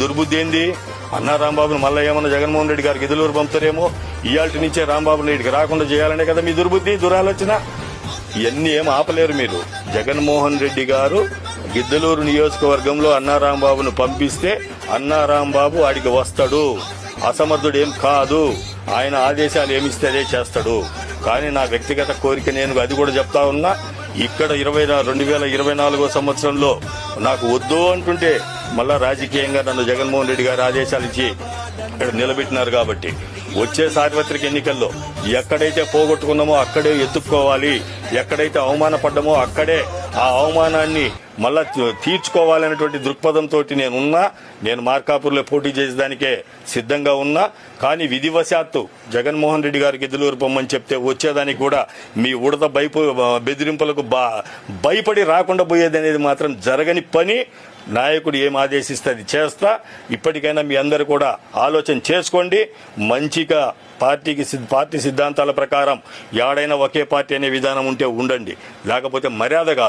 దుర్బుద్ధి ఏంది అన్నా రాంబాబుని మళ్ళీ ఏమన్నా జగన్మోహన్ రెడ్డి గారికి ఎదులూరు పంపుతారేమో? ఇయాల్టి నుంచే రాంబాబు రెడ్డికి రాకుండా చేయాలనే కదా మీ దుర్బుద్ధి దురాలోచన? ఇవన్నీ ఏం ఆపలేరు మీరు. జగన్మోహన్ రెడ్డి గారు గిద్దలూరు నియోజకవర్గంలో అన్నారాంబాబును పంపిస్తే అన్నారాంబాబు ఆడికి వస్తాడు. అసమర్థుడు ఏం కాదు. ఆయన ఆదేశాలు ఏమిస్తే అదే చేస్తాడు. కానీ నా వ్యక్తిగత కోరిక నేను అది కూడా చెప్తా ఉన్నా ఇక్కడ ఇరవై రెండు వేల ఇరవై నాలుగో సంవత్సరంలో నాకు వద్దు అంటుంటే మళ్ళా రాజకీయంగా నన్ను జగన్మోహన్ రెడ్డి గారు ఆదేశాలు ఇచ్చి ఇక్కడ నిలబెట్టినారు కాబట్టి. వచ్చే సార్వత్రిక ఎన్నికల్లో ఎక్కడైతే పోగొట్టుకున్నామో అక్కడే ఎత్తుక్కోవాలి ఎక్కడైతే అవమానపడ్డామో అక్కడే ఆ అవమానాన్ని మళ్ళా తీర్చుకోవాలనేటువంటి దృక్పథంతో నేను ఉన్నా నేను మార్కాపూర్లో పోటీ చేసేదానికే సిద్ధంగా ఉన్నా కానీ విధివశాత్తు జగన్మోహన్ రెడ్డి గారికి ఎదులూరు పొమ్మని చెప్తే వచ్చేదానికి కూడా మీ ఉడత భయపు బెదిరింపులకు బా భయపడి రాకుండా పోయేది అనేది మాత్రం జరగని పని. నాయకుడు ఏం ఆదేశిస్తే అది చేస్తా. ఇప్పటికైనా మీ అందరు కూడా ఆలోచన చేసుకోండి. మంచిగా పార్టీకి సిద్- పార్టీ సిద్ధాంతాల ప్రకారం ఎవడైనా ఒకే పార్టీ అనే విధానం ఉంటే ఉండండి. లేకపోతే మర్యాద కాదు.